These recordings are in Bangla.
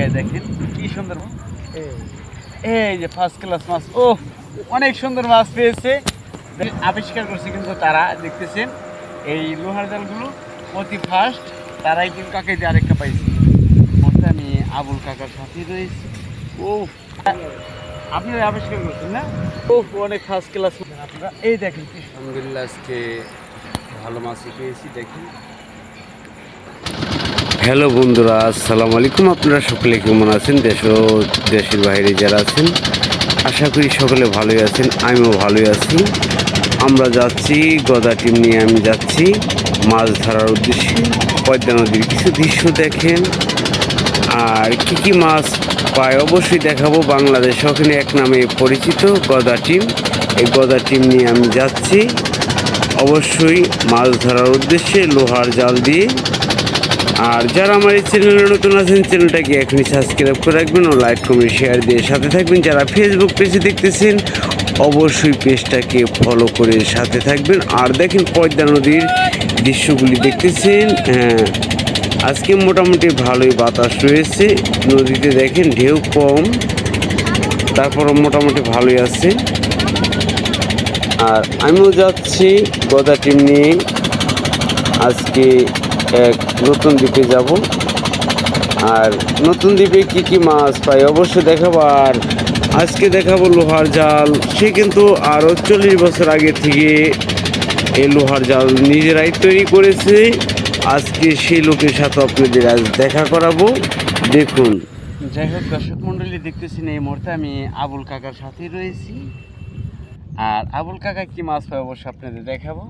এই দেখেন কি সুন্দর মাছ। এই। যে ফার্স্ট ক্লাস মাছ। ও অনেক সুন্দর মাছ পেয়েছে। আবিষ্কার করছে কিন্তু তারা দেখতেছেন? এই লোহার জালগুলো অতি ফার্স্ট তারাই কিন্তু কাকে দিয়ে আরেকটা পাইছে? আমি আবুল কাকার সাথে রয়েছি। ও আপনারা আবিষ্কার করছেন না? ও অনেক ফার্স্ট ক্লাস আপনারা এই দেখেন কি সুন্দর। আলহামদুলিল্লাহ আজকে ভালো মাছই পেয়েছি দেখি হ্যালো বন্ধুরা, আসসালামু আলাইকুম। আপনারা সকলে কেমন আছেন? দেশ দেশের বাইরে যারা আছেন, আশা করি সকলে ভালোই আছেন, আমিও ভালোই আছি। আমরা যাচ্ছি, গদা টিম নিয়ে আমি যাচ্ছি, মাছ ধরার উদ্দেশ্যে। পদ্মা নদীর কিছু দৃশ্য দেখেন। আর কি কি মাছ পায় অবশ্যই দেখাবো। বাংলাদেশ ওখানে এক নামে পরিচিত গদা টিম। এই গদা টিম নিয়ে আমি যাচ্ছি। অবশ্যই মাছ ধরার উদ্দেশ্যে লোহার জাল দিয়ে আর যারা আমার এই চ্যানেলে নতুন আছেন, চ্যানেলটাকে এখনই সাবস্ক্রাইব করে রাখবেন ও লাইক কমেন্ট শেয়ার দিয়ে সাথে থাকবেন। যারা ফেসবুক পেজে দেখতেছেন, অবশ্যই পেজটাকে ফলো করে সাথে থাকবেন। আর দেখেন পদ্মা নদীর দৃশ্যগুলি দেখতেছেন হ্যাঁ। আজকে মোটামুটি ভালোই বাতাস রয়েছে। নদীতে দেখেন ঢেউ কম তারপর মোটামুটি ভালোই আছে। আর আমিও যাচ্ছি গদা টিম নিয়ে। আজকে এক নতুন দ্বীপে যাব। আর নতুন দ্বীপে কি কি মাছ পাই অবশ্যই দেখাবো। আর আজকে দেখাবো লোহার জাল। সে কিন্তু আরও চল্লিশ বছর আগে থেকে এই লোহার জাল নিজেরাই তৈরি করেছে। আজকে সেই লোকের সাথে আপনাদের আজ দেখা করাবো। দেখুন। যাই হোক দর্শক মণ্ডলী দেখতেছেন এই মুহূর্তে আমি আবুল কাকার সাথেই রয়েছি। আর আবুল কাকা কি মাছ পায় অবশ্যই আপনাদের দেখাবো।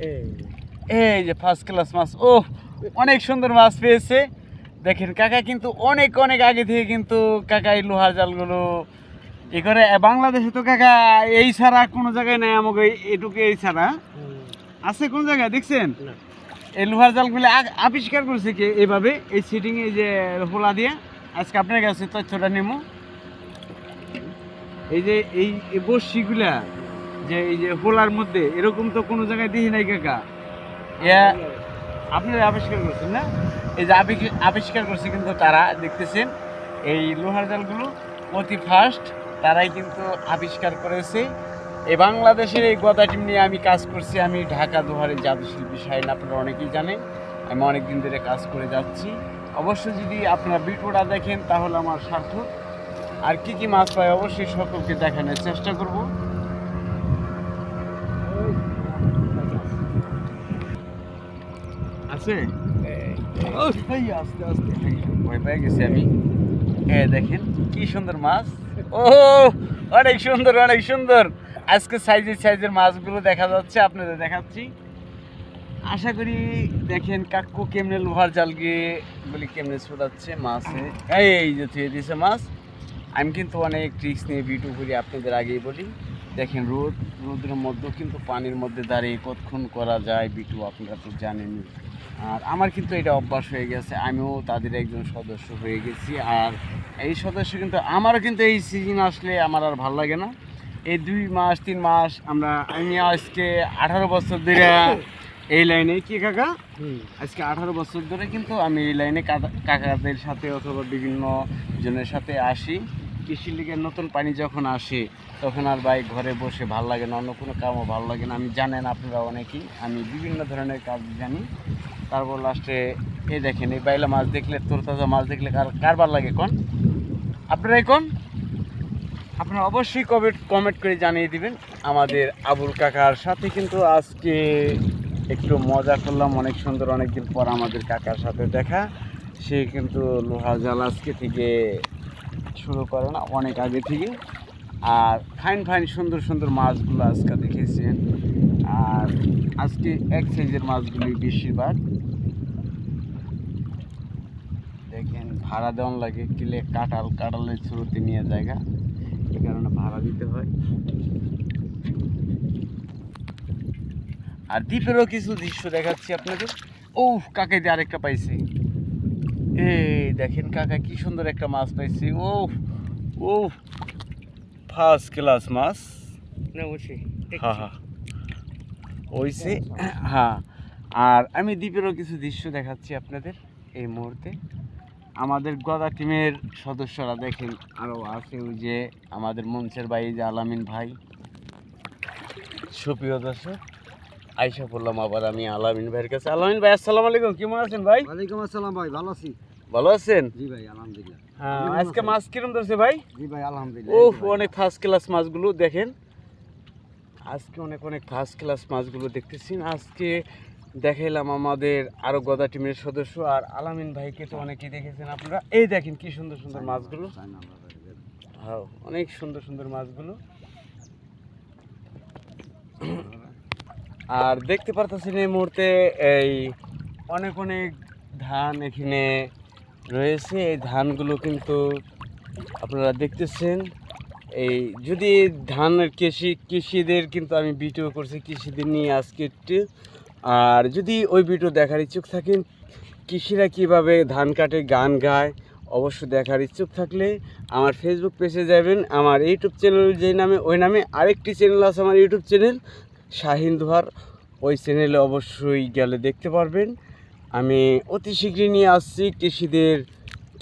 এই। যে ফার্স্ট ক্লাস মাছ। ও অনেক সুন্দর মাছ পেয়েছে। দেখেন কাকা কিন্তু অনেক অনেক আগে থেকে কিন্তু কাকা এই লোহার জালগুলো এ করে। বাংলাদেশে তো কাকা এই ছাড়া কোনো জায়গায় নাই আমাকে এটুকু এই ছাড়া। আছে কোন জায়গায়? দেখছেন? এই লোহার জালগুলো আবিষ্কার করছে কি এইভাবে এই সিটিং এই যে হোলা দিয়ে। আজকে আপনার কাছে তথ্যটা নেব। এই যে এই এই যে এই যে হোলার মধ্যে এরকম তো কোনো জায়গায় দেখি নাই কাকা। ইয়া আপনারা আবিষ্কার করছেন না? এই যে আবি- আবিষ্কার করছে কিন্তু তারা, দেখতেছেন? এই লোহার জালগুলো অতি ফার্স্ট তারাই কিন্তু আবিষ্কার করেছে। এই বাংলাদেশের এই গদা টিম নিয়ে আমি কাজ করছি, আমি ঢাকা দুহারের জাদু শিল্পী সাহেব আপনারা অনেকেই জানেন। আমি অনেক দিন ধরে কাজ করে যাচ্ছি। অবশ্যই যদি আপনারা ভিডিওটা দেখেন, তাহলে আমার সার্থক। আর কি কি মাছ পায়, অবশ্যই সকলকে দেখানোর চেষ্টা করব। আছে? আস্তে আস্তে ভয় পেয়ে গেছি আমি। এ দেখেন কি সুন্দর মাছ। ও অনেক সুন্দর অনেক সুন্দর। আজকে সাইজের সাইজের মাছগুলো দেখা যাচ্ছে আপনাদের দেখাচ্ছি। আশা করি দেখেন কাকু কেমনে লোহার জাল গিয়ে বলি কেমনে ছোটাচ্ছে মাছে। এই যে থুয়ে দিয়েছে মাছ। আমি কিন্তু অনেক ট্রিক্স নিয়ে ভিডিও করি আপনাদের আগেই বলি। দেখেন রোদ রোদের মধ্যেও কিন্তু পানির মধ্যে দাঁড়িয়ে কতক্ষণ করা যায় বিটু আপনারা তো জানেনই। আর আমার কিন্তু এটা অভ্যাস হয়ে গেছে আমিও তাদের একজন সদস্য হয়ে গেছি। আর এই সদস্য কিন্তু আমারও কিন্তু এই সিজন আসলে আমার আর ভালো লাগে না। এই দুই মাস তিন মাস আমরা আমি আজকে আঠারো বছর ধরে এই লাইনে কি কাকা? আজকে আঠারো বছর ধরে কিন্তু আমি এই লাইনে কাকা- কাকাদের সাথে অথবা বিভিন্ন জনের সাথে আসি। কৃষি লীগের নতুন পানি যখন আসে, তখন আর বাইক ঘরে বসে ভালো লাগে না, অন্য কোনো কামও ভালো লাগে না। আমি জানেন আপনারা অনেকেই, আমি বিভিন্ন ধরনের কাজ জানি। তারপর লাস্টে এই দেখেন, এই বাইলা মাছ দেখলে, তোরতাজা মাছ দেখলে কার কারবার লাগে কোন? আপনারাই কোন? আপনারা অবশ্যই কমেন্ট কমেন্ট করে জানিয়ে দিবেন। আমাদের আবুল কাকার সাথে কিন্তু আজকে একটু মজা করলাম, অনেক সুন্দর অনেকদিন পর আমাদের কাকার সাথে দেখা। সে কিন্তু লোহা জাল আজকে থেকে শুরু করে না, অনেক আগে থেকে। আর ফাইন ফাইন, সুন্দর সুন্দর মাছগুলো আজকে দেখেছেন। আর আজকে এক সাইজের মাছগুলি বেশিরভাগ। দেখেন, ভাড়া দেওয়ান লাগে, কিলে কাটাল কাটালের শুরুতে নিয়ে জায়গা। এই কারণে ভাড়া দিতে হয়। আর দ্বীপেরও কিছু দৃশ্য দেখাচ্ছি আপনাদের। ও কাকে দিয়ে আরেকটা পাইছি? এই দেখেন কাকা কি সুন্দর একটা মাছ পাইছি। ও ও ফার্স্ট ক্লাস মাছ। না অবশ্যই হ্যাঁ হ্যাঁ ওইছে হ্যাঁ আর আমি দ্বীপেরও কিছু দৃশ্য দেখাচ্ছি আপনাদের এই মুহূর্তে। আমাদের গদা টিমের সদস্যরা দেখেন আরও আছে ওই যে আমাদের মঞ্চের ভাই যে আলামিন ভাই। সুপ্রিয় দর্শক আইসা পড়লাম আবার আমি আলামিন ভাইয়ের কাছে। আলামিন ভাই আসসালামু আলাইকুম কেমন আছেন ভাই? ওয়ালাইকুম আসসালাম ভাই ভালো আছি। ভালো আছেন? জি ভাই আলহামদুলিল্লাহ। হ্যাঁ আজকে? মাছ কিরম ধরছে ভাই? জি ভাই আলহামদুলিল্লাহ। ও এই তো ভাই। অনেক ফার্স্ট ক্লাস মাছগুলো দেখেন। আজকে অনেক অনেক ফার্স্ট ক্লাস মাছগুলো দেখতেছি। আজকে দেখাইলাম আমাদের আরও গদা টিমের সদস্য আর আলামিন ভাইকে তো অনেকেই দেখেছেন আপনারা। এই দেখেন কি সুন্দর সুন্দর মাছগুলো। হ্যাঁ অনেক সুন্দর সুন্দর মাছগুলো। আর দেখতে পারতেছেন এই মুহূর্তে এই অনেক অনেক ধান এখানে রয়েছে। এই ধানগুলো কিন্তু আপনারা দেখতেছেন। এই যদি ধানের কৃষি, কৃষিদের কিন্তু আমি ভিডিও করছি, কৃষিদের নিয়ে আজকে একটু। আর যদি ওই ভিডিও দেখার ইচ্ছুক থাকেন, কৃষিরা কীভাবে ধান কাটে, গান গায় অবশ্য দেখার ইচ্ছুক থাকলে আমার ফেসবুক পেজে যাবেন। আমার ইউটিউব চ্যানেল যে নামে, ওই নামে আরেকটি চ্যানেল আছে, আমার ইউটিউব চ্যানেল শাহিন দুহার ওই চ্যানেলে অবশ্যই গেলে দেখতে পারবেন। আমি অতি শীঘ্রই নিয়ে আসছি কৃষিদের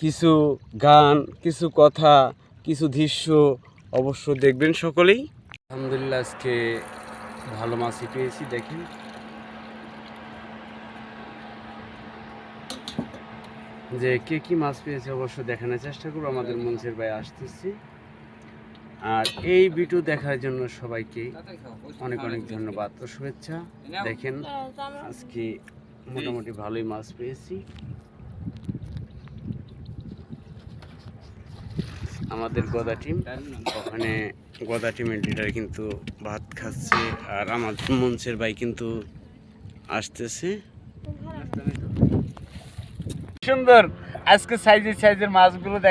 কিছু গান, কিছু কথা, কিছু দৃশ্য অবশ্য দেখবেন সকলেই। আলহামদুলিল্লাহ, আজকে ভালো মাছই পেয়েছি, দেখেন। যে কে কি মাছ পেয়েছে অবশ্য দেখানোর চেষ্টা করব, আমাদের মঞ্চের ভাই আসতেছি। আর এই ভিডিও দেখার জন্য সবাইকে অনেক অনেক ধন্যবাদ ও শুভেচ্ছা। দেখেন, আজকে মোটামুটি ভালোই মাছ পেয়েছি। আমাদের গদা টিম, ওখানে গদা টিমের লিডার কিন্তু ভাত খাচ্ছে আর আমার মঞ্চের ভাই কিন্তু আসতেছে। সুন্দর, আজকে সাইজের সাইজের মাছগুলো দেখ